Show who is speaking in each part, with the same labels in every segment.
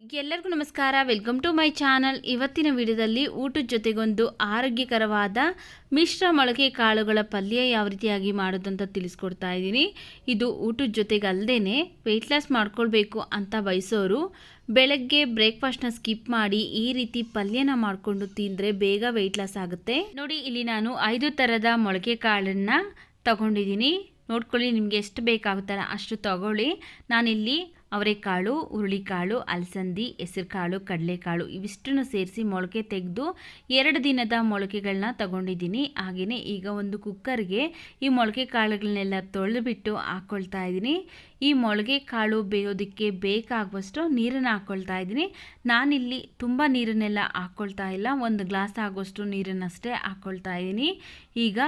Speaker 1: ಎಲ್ಲರಿಗೂ ನಮಸ್ಕಾರ. Welcome to my channel ಇವತ್ತಿನ ವಿಡಿಯೋದಲ್ಲಿ ಊಟದ ಜೊತೆಗೊಂದು ಆರೋಗ್ಯಕರವಾದ ಮಿಶ್ರ ಮೊಳಕೆ ಕಾಳುಗಳ ಪಲ್ಯ ಯಾವ ರೀತಿಯಾಗಿ ಮಾಡೋದು ಅಂತ ತಿಳಿಸ್ಕೊಡ್ತಾ ಇದ್ದೀನಿ. ಇದು ಊಟದ ಜೊತೆಗಲ್ಲದೇ ವೆಯ್ಟ್ ಲಾಸ್ ಮಾಡ್ಕೊಳ್ಬೇಕು ಅಂತ ಬಯಸೋರು ಬೆಳಗ್ಗೆ ಬ್ರೇಕ್ಫಾಸ್ಟ್ನ ಸ್ಕಿಪ್ ಮಾಡಿ ಈ ರೀತಿ ಪಲ್ಯನ ಮಾಡಿಕೊಂಡು ತಿಂದರೆ ಬೇಗ ವೆಯ್ಟ್ ಲಾಸ್ ಆಗುತ್ತೆ. ನೋಡಿ, ಇಲ್ಲಿ ನಾನು ಐದು ಥರದ ಮೊಳಕೆ ಕಾಳನ್ನು ತಗೊಂಡಿದ್ದೀನಿ. ನೋಡ್ಕೊಳ್ಳಿ, ನಿಮಗೆ ಎಷ್ಟು ಬೇಕಾಗುತ್ತಲ್ಲ ಅಷ್ಟು ತಗೊಳ್ಳಿ. ನಾನಿಲ್ಲಿ ಅವರೆಕಾಳು, ಹುರುಳಿಕಾಳು, ಅಲಸಂದಿ, ಹೆಸರುಕಾಳು, ಕಡಲೆಕಾಳು ಇವಿಷ್ಟನ್ನು ಸೇರಿಸಿ ಮೊಳಕೆ ತೆಗೆದು ಎರಡು ದಿನದ ಮೊಳಕೆಗಳನ್ನ ತಗೊಂಡಿದ್ದೀನಿ. ಹಾಗೆಯೇ ಈಗ ಒಂದು ಕುಕ್ಕರ್ಗೆ ಈ ಮೊಳಕೆ ಕಾಳುಗಳನ್ನೆಲ್ಲ ತೊಳೆದುಬಿಟ್ಟು ಹಾಕ್ಕೊಳ್ತಾ ಇದ್ದೀನಿ. ಈ ಮೊಳಕೆ ಕಾಳು ಬೇಯೋದಕ್ಕೆ ಬೇಕಾಗುವಷ್ಟು ನೀರನ್ನು ಹಾಕ್ಕೊಳ್ತಾ ಇದ್ದೀನಿ. ನಾನಿಲ್ಲಿ ತುಂಬ ನೀರನ್ನೆಲ್ಲ ಹಾಕ್ಕೊಳ್ತಾ ಇಲ್ಲ. ಒಂದು ಗ್ಲಾಸ್ ಆಗುವಷ್ಟು ನೀರನ್ನಷ್ಟೇ ಹಾಕ್ಕೊಳ್ತಾ ಇದ್ದೀನಿ. ಈಗ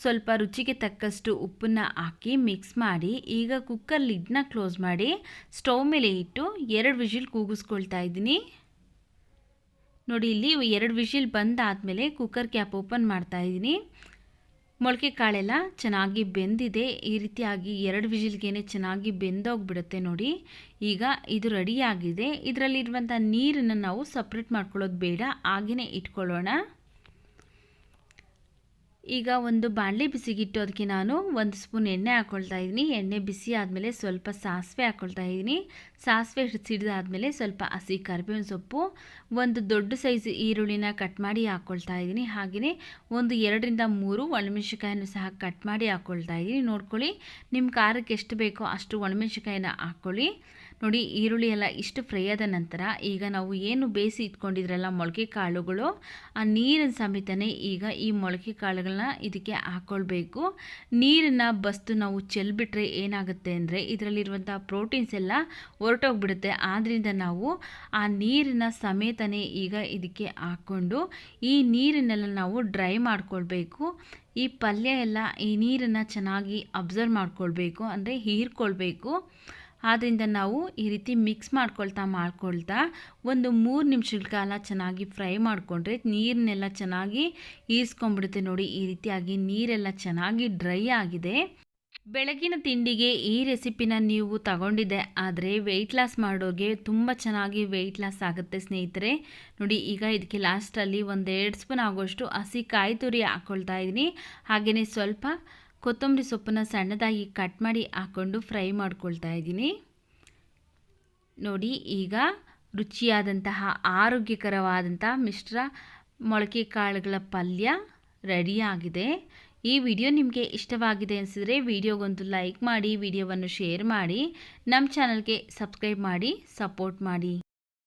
Speaker 1: ಸ್ವಲ್ಪ ರುಚಿಗೆ ತಕ್ಕಷ್ಟು ಉಪ್ಪನ್ನು ಹಾಕಿ ಮಿಕ್ಸ್ ಮಾಡಿ, ಈಗ ಕುಕ್ಕರ್ ಲಿಡ್ನ ಕ್ಲೋಸ್ ಮಾಡಿ ಸ್ಟೌವ್ ಮೇಲೆ ಇಟ್ಟು ಎರಡು ವಿಷಿಲ್ ಕೂಗಿಸ್ಕೊಳ್ತಾ ಇದ್ದೀನಿ. ನೋಡಿ, ಇಲ್ಲಿ ಎರಡು ವಿಷಿಲ್ ಬಂದಾದಮೇಲೆ ಕುಕ್ಕರ್ ಕ್ಯಾಪ್ ಓಪನ್ ಮಾಡ್ತಾ ಇದ್ದೀನಿ. ಮೊಳಕೆ ಕಾಳೆಲ್ಲ ಚೆನ್ನಾಗಿ ಬೆಂದಿದೆ. ಈ ರೀತಿಯಾಗಿ ಎರಡು ವಿಷಿಲ್ಗೇನೆ ಚೆನ್ನಾಗಿ ಬೆಂದೋಗ್ಬಿಡುತ್ತೆ ನೋಡಿ. ಈಗ ಇದು ರೆಡಿಯಾಗಿದೆ ಇದರಲ್ಲಿರುವಂಥ ನೀರನ್ನು ನಾವು ಸಪ್ರೇಟ್ ಮಾಡ್ಕೊಳ್ಳೋದು ಬೇಡ. ಹಾಗೆಯೇ ಇಟ್ಕೊಳ್ಳೋಣ. ಈಗ ಒಂದು ಬಾಣಲೆ ಬಿಸಿಗಿಟ್ಟು ಅದಕ್ಕೆ ನಾನು ಒಂದು ಸ್ಪೂನ್ ಎಣ್ಣೆ ಹಾಕ್ಕೊಳ್ತಾ ಇದ್ದೀನಿ. ಎಣ್ಣೆ ಬಿಸಿ ಆದಮೇಲೆ ಸ್ವಲ್ಪ ಸಾಸಿವೆ ಹಾಕ್ಕೊಳ್ತಾ ಇದ್ದೀನಿ. ಸಾಸಿವೆ ಸಿಡಿದಾದಮೇಲೆ ಸ್ವಲ್ಪ ಹಸಿ ಕರಿಬೇವಿನ ಸೊಪ್ಪು, ಒಂದು ದೊಡ್ಡ ಸೈಜ್ ಈರುಳ್ಳಿನ ಕಟ್ ಮಾಡಿ ಹಾಕ್ಕೊಳ್ತಾ ಇದ್ದೀನಿ. ಹಾಗೆಯೇ ಒಂದು ಎರಡರಿಂದ ಮೂರು ಒಣಮೆಣ್ಸಿಕಾಯನ್ನು ಸಹ ಕಟ್ ಮಾಡಿ ಹಾಕ್ಕೊಳ್ತಾ ಇದ್ದೀನಿ. ನೋಡ್ಕೊಳ್ಳಿ, ನಿಮ್ಮ ಖಾರಕ್ಕೆ ಎಷ್ಟು ಬೇಕೋ ಅಷ್ಟು ಒಣಮೆಣ್ಸಿಕಾಯಿನ ಹಾಕ್ಕೊಳ್ಳಿ ನೋಡಿ, ಈರುಳ್ಳಿ ಎಲ್ಲ ಇಷ್ಟು ಫ್ರೈ ಆದ ನಂತರ ಈಗ ನಾವು ಏನು ಬೇಯಿಸಿ ಇಟ್ಕೊಂಡಿದ್ರಲ್ಲ ಮೊಳಕೆ ಕಾಳುಗಳು, ಆ ನೀರಿನ ಸಮೇತನೇ ಈಗ ಈ ಮೊಳಕೆ ಕಾಳುಗಳನ್ನ ಇದಕ್ಕೆ ಹಾಕ್ಕೊಳ್ಬೇಕು ನೀರನ್ನು ಬಸ್ತು ನಾವು ಚೆಲ್ಬಿಟ್ರೆ ಏನಾಗುತ್ತೆ ಅಂದರೆ ಇದರಲ್ಲಿರುವಂಥ ಪ್ರೋಟೀನ್ಸ್ ಎಲ್ಲ ಹೊರಟೋಗ್ಬಿಡುತ್ತೆ. ಆದ್ದರಿಂದ ನಾವು ಆ ನೀರಿನ ಸಮೇತನೇ ಈಗ ಇದಕ್ಕೆ ಹಾಕ್ಕೊಂಡು ಈ ನೀರನ್ನೆಲ್ಲ ನಾವು ಡ್ರೈ ಮಾಡಿಕೊಳ್ಬೇಕು. ಈ ಪಲ್ಯ ಎಲ್ಲ ಈ ನೀರನ್ನು ಚೆನ್ನಾಗಿ ಅಬ್ಸರ್ವ್ ಮಾಡ್ಕೊಳ್ಬೇಕು, ಅಂದರೆ ಹೀರ್ಕೊಳ್ಬೇಕು. ಆದ್ದರಿಂದ ನಾವು ಈ ರೀತಿ ಮಿಕ್ಸ್ ಮಾಡ್ಕೊಳ್ತಾ ಮಾಡ್ಕೊಳ್ತಾ ಒಂದು ಮೂರು ನಿಮಿಷಗಳ ಕಾಲ ಚೆನ್ನಾಗಿ ಫ್ರೈ ಮಾಡಿಕೊಂಡ್ರೆ ನೀರನ್ನೆಲ್ಲ ಚೆನ್ನಾಗಿ ಈಸ್ಕೊಂಡ್ಬಿಡುತ್ತೆ ನೋಡಿ. ಈ ರೀತಿಯಾಗಿ ನೀರೆಲ್ಲ ಚೆನ್ನಾಗಿ ಡ್ರೈ ಆಗಿದೆ. ಬೆಳಗಿನ ತಿಂಡಿಗೆ ಈ ರೆಸಿಪಿನ ನೀವು ತಗೊಂಡಿದ್ದೆ, ಆದರೆ ವೆಯ್ಟ್ ಲಾಸ್ ಮಾಡೋಗೆ ತುಂಬ ಚೆನ್ನಾಗಿ ವೆಯ್ಟ್ ಲಾಸ್ ಆಗುತ್ತೆ ಸ್ನೇಹಿತರೆ. ನೋಡಿ, ಈಗ ಇದಕ್ಕೆ ಲಾಸ್ಟಲ್ಲಿ ಒಂದೆರಡು ಸ್ಪೂನ್ ಆಗೋಷ್ಟು ಹಸಿ ಕಾಯಿ ತುರಿ ಹಾಕ್ಕೊಳ್ತಾ ಇದ್ದೀನಿ. ಹಾಗೆಯೇ ಸ್ವಲ್ಪ ಕೊತ್ತಂಬರಿ ಸೊಪ್ಪನ್ನು ಸಣ್ಣದಾಗಿ ಕಟ್ ಮಾಡಿ ಹಾಕ್ಕೊಂಡು ಫ್ರೈ ಮಾಡ್ಕೊಳ್ತಾ ಇದ್ದೀನಿ. ನೋಡಿ, ಈಗ ರುಚಿಯಾದಂತಹ ಆರೋಗ್ಯಕರವಾದಂಥ ಮಿಶ್ರ ಮೊಳಕೆ ಕಾಳುಗಳ ಪಲ್ಯ ರೆಡಿಯಾಗಿದೆ ಈ ವಿಡಿಯೋ ನಿಮಗೆ ಇಷ್ಟವಾಗಿದೆ ಅನಿಸಿದರೆ ವಿಡಿಯೋಗೊಂದು ಲೈಕ್ ಮಾಡಿ, ವಿಡಿಯೋವನ್ನು ಶೇರ್ ಮಾಡಿ ನಮ್ಮ ಚಾನಲ್ಗೆ ಸಬ್ಸ್ಕ್ರೈಬ್ ಮಾಡಿ, ಸಪೋರ್ಟ್ ಮಾಡಿ.